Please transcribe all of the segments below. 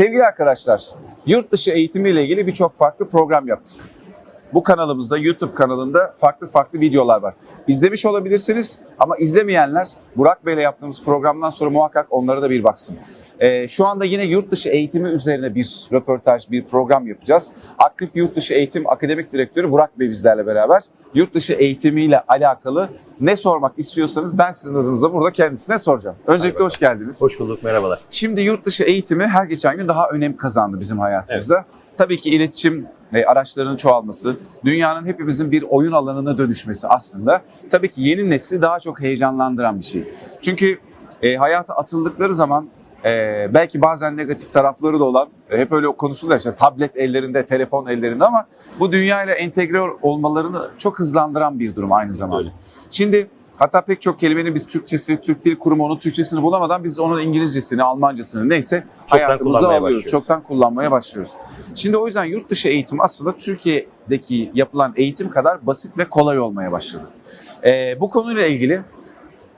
Sevgili arkadaşlar, yurt dışı eğitimiyle ilgili birçok farklı program yaptık. Bu kanalımızda, YouTube kanalında farklı farklı videolar var. İzlemiş olabilirsiniz ama izlemeyenler Burak Bey'le yaptığımız programdan sonra muhakkak onlara da bir baksın. Ee, şu anda yine yurt dışı eğitimi üzerine bir röportaj, bir program yapacağız. Aktif Yurt Dışı Eğitim Akademik Direktörü Burak Bey bizlerle beraber. Yurt dışı eğitimiyle alakalı ne sormak istiyorsanız ben sizin adınıza burada kendisine soracağım. Öncelikle hoş geldiniz. Hoş bulduk, merhabalar. Şimdi yurt dışı eğitimi her geçen gün daha önem kazandı bizim hayatımızda. Tabii ki iletişim e, araçlarının çoğalması, dünyanın hepimizin bir oyun alanına dönüşmesi aslında tabii ki yeni nesli daha çok heyecanlandıran bir şey. Çünkü e, hayata atıldıkları zaman e, belki bazen negatif tarafları da olan, e, hep öyle konuşuluyor işte tablet ellerinde, telefon ellerinde ama bu dünyayla entegre olmalarını çok hızlandıran bir durum aynı zamanda. Şimdi hatta pek çok kelimenin biz Türkçesi, Türk Dil Kurumu onun Türkçesini bulamadan biz onun İngilizcesini, Almancasını neyse Çoktan hayatımıza alıyoruz. başlıyoruz. Çoktan kullanmaya başlıyoruz. Şimdi o yüzden yurt dışı eğitim aslında Türkiye'deki yapılan eğitim kadar basit ve kolay olmaya başladı. Ee, bu konuyla ilgili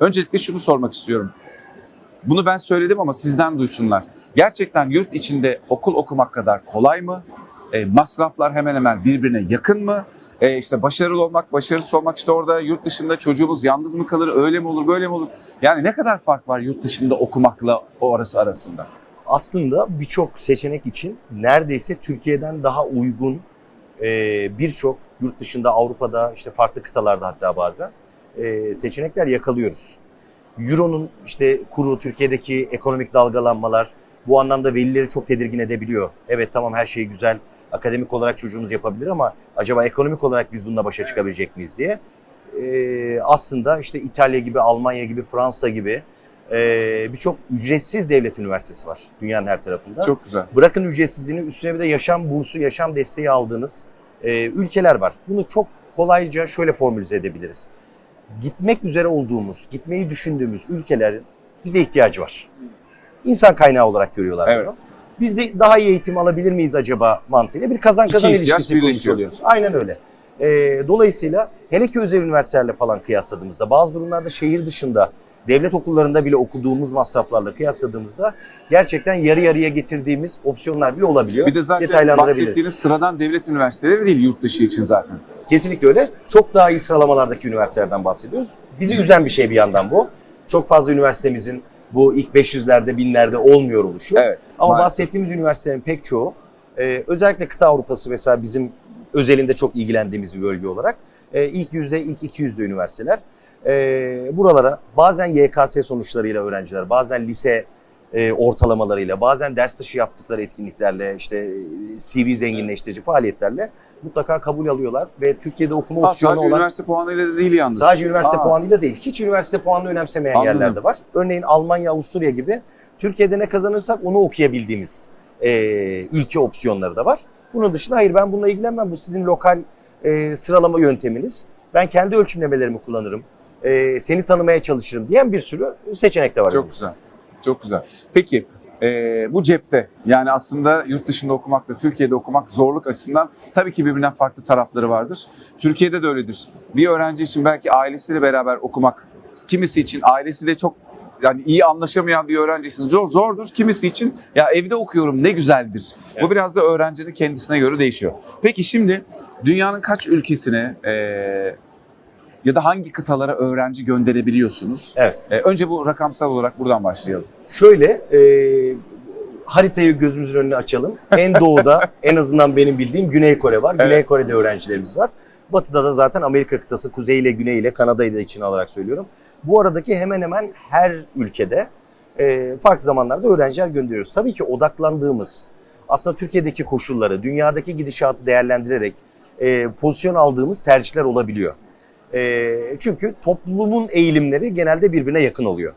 öncelikle şunu sormak istiyorum. Bunu ben söyledim ama sizden duysunlar. Gerçekten yurt içinde okul okumak kadar kolay mı? E, masraflar hemen hemen birbirine yakın mı? E, işte başarılı olmak, başarısız olmak işte orada yurt dışında çocuğumuz yalnız mı kalır, öyle mi olur, böyle mi olur? Yani ne kadar fark var yurt dışında okumakla o arası arasında? Aslında birçok seçenek için neredeyse Türkiye'den daha uygun e, birçok yurt dışında, Avrupa'da, işte farklı kıtalarda hatta bazen e, seçenekler yakalıyoruz. Euro'nun işte kuru, Türkiye'deki ekonomik dalgalanmalar bu anlamda velileri çok tedirgin edebiliyor. Evet tamam her şey güzel, akademik olarak çocuğumuz yapabilir ama acaba ekonomik olarak biz bununla başa çıkabilecek miyiz diye. E, aslında işte İtalya gibi, Almanya gibi, Fransa gibi e, birçok ücretsiz devlet üniversitesi var dünyanın her tarafında. Çok güzel. Bırakın ücretsizliğini üstüne bir de yaşam bursu, yaşam desteği aldığınız e, ülkeler var. Bunu çok kolayca şöyle formülize edebiliriz. Gitmek üzere olduğumuz, gitmeyi düşündüğümüz ülkelerin bize ihtiyacı var. İnsan kaynağı olarak görüyorlar Evet. bunu. Biz de daha iyi eğitim alabilir miyiz acaba mantığıyla bir kazan kazan İki ilişkisi kurmuş oluyoruz. Aynen öyle. E, dolayısıyla hele ki özel üniversitelerle falan kıyasladığımızda bazı durumlarda şehir dışında devlet okullarında bile okuduğumuz masraflarla kıyasladığımızda gerçekten yarı yarıya getirdiğimiz opsiyonlar bile olabiliyor. Bir de zaten bahsettiğiniz sıradan devlet üniversiteleri değil yurt dışı için zaten. Kesinlikle öyle. Çok daha iyi sıralamalardaki üniversitelerden bahsediyoruz. Bizi üzen bir şey bir yandan bu. Çok fazla üniversitemizin bu ilk 500'lerde, binlerde olmuyor oluşu. Evet. Ama maalesef. bahsettiğimiz üniversitelerin pek çoğu e, özellikle kıta Avrupası mesela bizim özelinde çok ilgilendiğimiz bir bölge olarak e, ilk yüzde, ilk 200'de üniversiteler. E, buralara bazen YKS sonuçlarıyla öğrenciler, bazen lise e, ortalamalarıyla, bazen ders dışı yaptıkları etkinliklerle, işte e, CV zenginleştirici faaliyetlerle mutlaka kabul alıyorlar ve Türkiye'de okuma Ha, opsiyonu sadece olan üniversite puanıyla da değil yalnız. Sadece üniversite Aa, puanıyla değil, hiç üniversite puanını önemsemeyen Anladım. yerler de var. Örneğin Almanya, Avusturya gibi Türkiye'de ne kazanırsak onu okuyabildiğimiz e, ülke opsiyonları da var. Bunun dışında hayır ben bununla ilgilenmem, bu sizin lokal e, sıralama yönteminiz. Ben kendi ölçümlemelerimi kullanırım, e, seni tanımaya çalışırım diyen bir sürü seçenek de var. Çok güzel. Çok güzel. Peki e, bu cepte yani aslında yurt dışında okumakla Türkiye'de okumak zorluk açısından tabii ki birbirinden farklı tarafları vardır. Türkiye'de de öyledir. Bir öğrenci için belki ailesiyle beraber okumak, kimisi için ailesiyle çok yani iyi anlaşamayan bir öğrenci için zor, zordur. Kimisi için ya evde okuyorum ne güzeldir. Bu biraz da öğrencinin kendisine göre değişiyor. Peki şimdi dünyanın kaç ülkesine e, ya da hangi kıtalara öğrenci gönderebiliyorsunuz? Evet. E, önce bu rakamsal olarak buradan başlayalım. Şöyle e, haritayı gözümüzün önüne açalım. En doğuda en azından benim bildiğim Güney Kore var. Güney Evet. Kore'de öğrencilerimiz var. Batıda da zaten Amerika kıtası kuzey ile güney ile Kanada'yı da içine alarak söylüyorum. Bu aradaki hemen hemen her ülkede e, farklı zamanlarda öğrenciler gönderiyoruz. Tabii ki odaklandığımız aslında Türkiye'deki koşulları, dünyadaki gidişatı değerlendirerek e, pozisyon aldığımız tercihler olabiliyor. E, çünkü toplumun eğilimleri genelde birbirine yakın oluyor.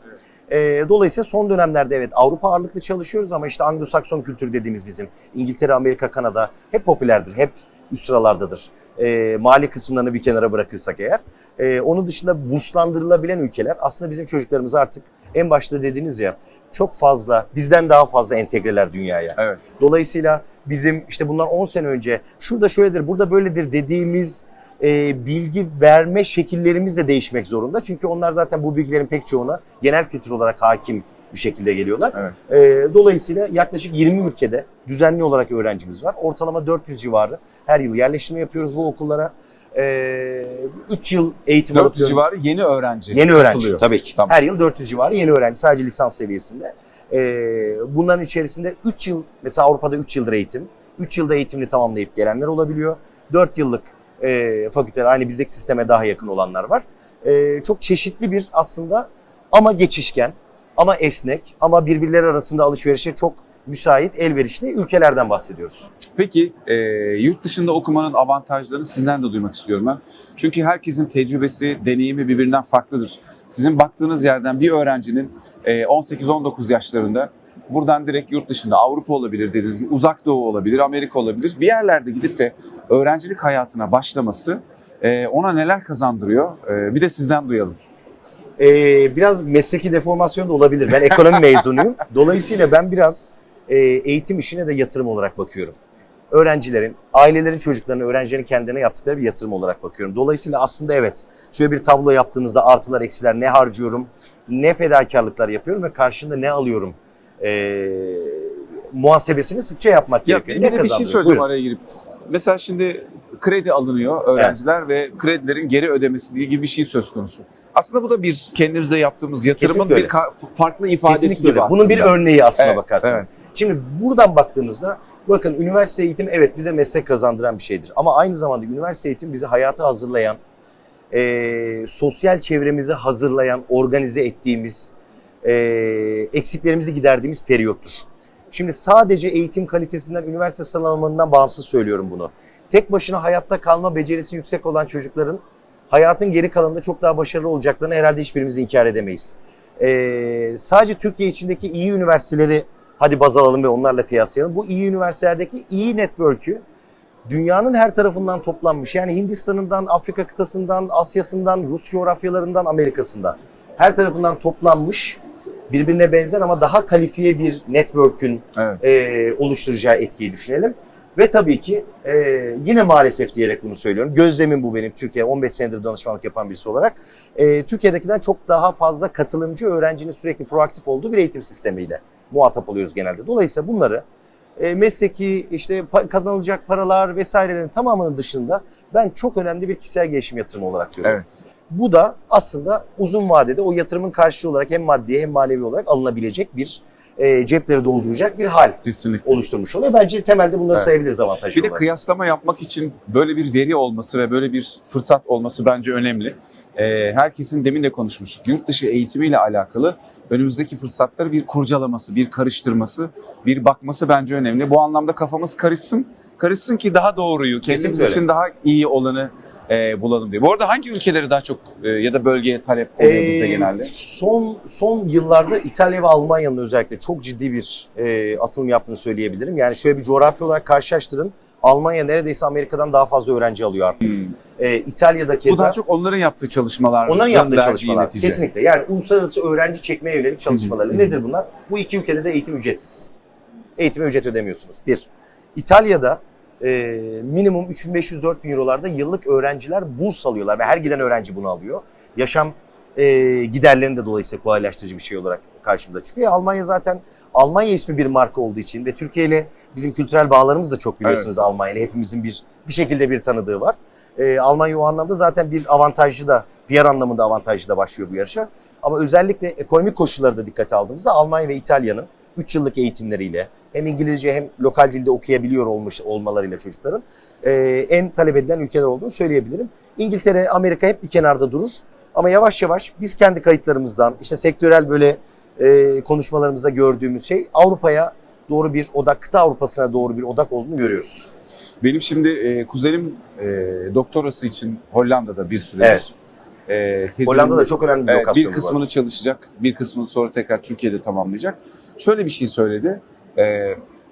E, dolayısıyla son dönemlerde evet Avrupa ağırlıklı çalışıyoruz ama işte Anglo-Sakson kültürü dediğimiz bizim İngiltere, Amerika, Kanada hep popülerdir, hep üst sıralardadır. E, mali kısımlarını bir kenara bırakırsak eğer. E, onun dışında burslandırılabilen ülkeler aslında bizim çocuklarımız artık en başta dediniz ya çok fazla bizden daha fazla entegreler dünyaya. Evet. Dolayısıyla bizim işte bundan 10 sene önce şurada şöyledir, burada böyledir dediğimiz e, bilgi verme şekillerimiz de değişmek zorunda. Çünkü onlar zaten bu bilgilerin pek çoğuna genel kültür olarak hakim bir şekilde geliyorlar. Evet. Ee, dolayısıyla yaklaşık 20 ülkede düzenli olarak öğrencimiz var. Ortalama 400 civarı her yıl yerleştirme yapıyoruz bu okullara. Ee, 3 yıl eğitim alıp 400 civarı yeni öğrenci Yeni öğrenci katılıyor. tabii ki. Tamam. Her yıl 400 civarı yeni öğrenci sadece lisans seviyesinde. Ee, bunların içerisinde 3 yıl mesela Avrupa'da 3 yıldır eğitim. 3 yılda eğitimini tamamlayıp gelenler olabiliyor. 4 yıllık e, fakülteler aynı bizdeki sisteme daha yakın olanlar var. E, çok çeşitli bir aslında ama geçişken ama esnek ama birbirleri arasında alışverişe çok müsait, elverişli ülkelerden bahsediyoruz. Peki e, yurt dışında okumanın avantajlarını sizden de duymak istiyorum ben. Çünkü herkesin tecrübesi, deneyimi birbirinden farklıdır. Sizin baktığınız yerden bir öğrencinin e, 18-19 yaşlarında buradan direkt yurt dışında Avrupa olabilir dediğiniz gibi uzak doğu olabilir, Amerika olabilir. Bir yerlerde gidip de öğrencilik hayatına başlaması e, ona neler kazandırıyor? E, bir de sizden duyalım. Ee, biraz mesleki deformasyon da olabilir. Ben ekonomi mezunuyum. Dolayısıyla ben biraz e, eğitim işine de yatırım olarak bakıyorum. Öğrencilerin, ailelerin çocuklarını, öğrencilerin kendilerine yaptıkları bir yatırım olarak bakıyorum. Dolayısıyla aslında evet, şöyle bir tablo yaptığımızda artılar, eksiler, ne harcıyorum, ne fedakarlıklar yapıyorum ve karşında ne alıyorum e, muhasebesini sıkça yapmak Ya, gerekiyor. bir Ne de bir şey söyleyeceğim Buyurun. araya girip. Mesela şimdi kredi alınıyor öğrenciler ve kredilerin geri ödemesi diye gibi bir şey söz konusu. Aslında bu da bir kendimize yaptığımız yatırımın bir farklı ifadesi Kesinlikle gibi öyle. aslında. Bunun bir örneği aslına Evet, bakarsanız. Şimdi buradan baktığımızda bakın üniversite eğitim evet bize meslek kazandıran bir şeydir. Ama aynı zamanda üniversite eğitim bizi hayata hazırlayan, eee, sosyal çevremizi hazırlayan, organize ettiğimiz, eee, eksiklerimizi giderdiğimiz periyottur. Şimdi sadece eğitim kalitesinden, üniversite sıralamalarından bağımsız söylüyorum bunu. Tek başına hayatta kalma becerisi yüksek olan çocukların hayatın geri kalanında çok daha başarılı olacaklarını herhalde hiçbirimiz inkar edemeyiz. Ee, sadece Türkiye içindeki iyi üniversiteleri hadi baz alalım ve onlarla kıyaslayalım. Bu iyi üniversitelerdeki iyi network'ü dünyanın her tarafından toplanmış. Yani Hindistan'ından, Afrika kıtasından, Asya'sından, Rus coğrafyalarından, Amerika'sından her tarafından toplanmış birbirine benzer ama daha kalifiye bir network'ün Evet. e, oluşturacağı etkiyi düşünelim. Ve tabii ki e, yine maalesef diyerek bunu söylüyorum. Gözlemim bu benim Türkiye 15 senedir danışmanlık yapan birisi olarak. E, Türkiye'dekinden çok daha fazla katılımcı öğrencinin sürekli proaktif olduğu bir eğitim sistemiyle muhatap oluyoruz genelde. Dolayısıyla bunları e, mesleki işte pa- kazanılacak paralar vesairelerin tamamının dışında ben çok önemli bir kişisel gelişim yatırımı olarak görüyorum. Evet. Bu da aslında uzun vadede o yatırımın karşılığı olarak hem maddi hem manevi olarak alınabilecek bir e, cepleri dolduracak bir hal Kesinlikle. oluşturmuş oluyor. Bence temelde bunları Evet. sayabiliriz avantajlı Bir de olarak. kıyaslama yapmak için böyle bir veri olması ve böyle bir fırsat olması bence önemli. Ee, herkesin demin de konuşmuştuk. Yurt dışı eğitimiyle alakalı önümüzdeki fırsatları bir kurcalaması, bir karıştırması, bir bakması bence önemli. Bu anlamda kafamız karışsın. Karışsın ki daha doğruyu, kendimiz Kesinlikle için daha iyi olanı e, bulalım diye. Bu arada hangi ülkeleri daha çok e, ya da bölgeye talep oluyor bizde Ee, genelde? Son son yıllarda İtalya ve Almanya'nın özellikle çok ciddi bir e, atılım yaptığını söyleyebilirim. Yani şöyle bir coğrafya olarak karşılaştırın. Almanya neredeyse Amerika'dan daha fazla öğrenci alıyor artık. Hmm. E, İtalya'da Bu keza daha çok onların yaptığı çalışmalar. onların yaptığı çalışmalar. netice. Kesinlikle. Yani uluslararası öğrenci çekmeye yönelik çalışmaları. Hı. Nedir bunlar? Bu iki ülkede de eğitim ücretsiz. Eğitime ücret ödemiyorsunuz. Bir. İtalya'da e, minimum 3500-4000 eurolarda yıllık öğrenciler burs alıyorlar ve her giden öğrenci bunu alıyor. Yaşam e, giderlerini de dolayısıyla kolaylaştırıcı bir şey olarak karşımıza çıkıyor. Almanya zaten Almanya ismi bir marka olduğu için ve Türkiye ile bizim kültürel bağlarımız da çok biliyorsunuz Almanya ile. Hepimizin bir bir şekilde bir tanıdığı var. E, Almanya o anlamda zaten bir avantajlı da, PR anlamında avantajlı da başlıyor bu yarışa. Ama özellikle ekonomik koşulları da dikkate aldığımızda Almanya ve İtalya'nın 3 yıllık eğitimleriyle hem İngilizce hem lokal dilde okuyabiliyor olmuş olmalarıyla çocukların e, en talep edilen ülkeler olduğunu söyleyebilirim. İngiltere, Amerika hep bir kenarda durur. Ama yavaş yavaş biz kendi kayıtlarımızdan işte sektörel böyle e, konuşmalarımızda gördüğümüz şey Avrupa'ya doğru bir odak, kıta Avrupa'sına doğru bir odak olduğunu görüyoruz. Benim şimdi e, kuzenim e, doktorası için Hollanda'da bir süredir. Evet. E, tezinin- Hollanda'da çok önemli bir lokasyon bir bu kısmını arada. çalışacak, bir kısmını sonra tekrar Türkiye'de tamamlayacak. Şöyle bir şey söyledi. E,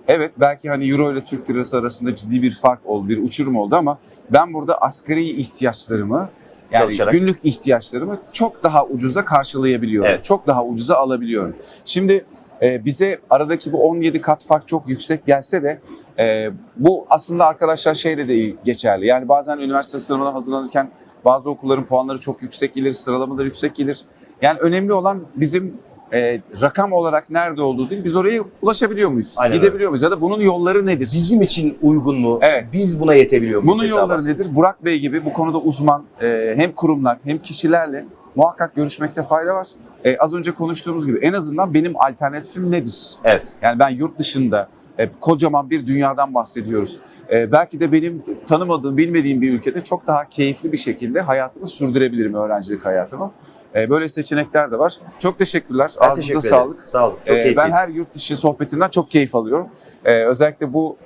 evet belki hani Euro ile Türk lirası arasında ciddi bir fark oldu, bir uçurum oldu ama ben burada asgari ihtiyaçlarımı yani Çalışarak. günlük ihtiyaçlarımı çok daha ucuza karşılayabiliyorum. Evet. Çok daha ucuza alabiliyorum. Şimdi e, bize aradaki bu 17 kat fark çok yüksek gelse de e, bu aslında arkadaşlar şeyle de geçerli. Yani bazen üniversite sınavına hazırlanırken bazı okulların puanları çok yüksek gelir, sıralamaları yüksek gelir. Yani önemli olan bizim e, rakam olarak nerede olduğu değil, biz oraya ulaşabiliyor muyuz? Aynen Gidebiliyor muyuz? Ya da bunun yolları nedir? Bizim için uygun mu? Evet. Biz buna yetebiliyor muyuz? Bunun yolları aslında. nedir? Burak Bey gibi bu konuda uzman e, hem kurumlar hem kişilerle muhakkak görüşmekte fayda var. E, az önce konuştuğumuz gibi en azından benim alternatifim nedir? Evet. Yani ben yurt dışında e, kocaman bir dünyadan bahsediyoruz. E, belki de benim tanımadığım, bilmediğim bir ülkede çok daha keyifli bir şekilde hayatımı sürdürebilirim, öğrencilik hayatımı. E, böyle seçenekler de var. Çok teşekkürler. Ben Ağzınıza teşekkür sağlık. Sağ olun. Çok keyifli. ben her yurt dışı sohbetinden çok keyif alıyorum. Ee, özellikle bu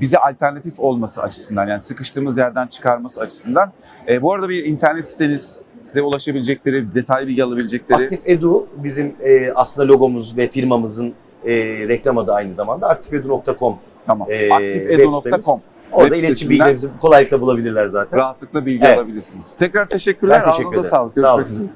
bize alternatif olması açısından yani sıkıştığımız yerden çıkarması açısından. Ee, bu arada bir internet siteniz, size ulaşabilecekleri, detaylı bilgi alabilecekleri. Aktif Edu bizim e, aslında logomuz ve firmamızın e, reklam adı aynı zamanda. aktifedu.com Tamam. Ee, Aktifedu.com. Orada Web iletişim bilgilerimizi kolaylıkla bulabilirler zaten. Rahatlıkla bilgi Evet. alabilirsiniz. Tekrar teşekkürler. Ben teşekkür Ağzınıza ederim. sağlık. Sağ Görüşmek üzere.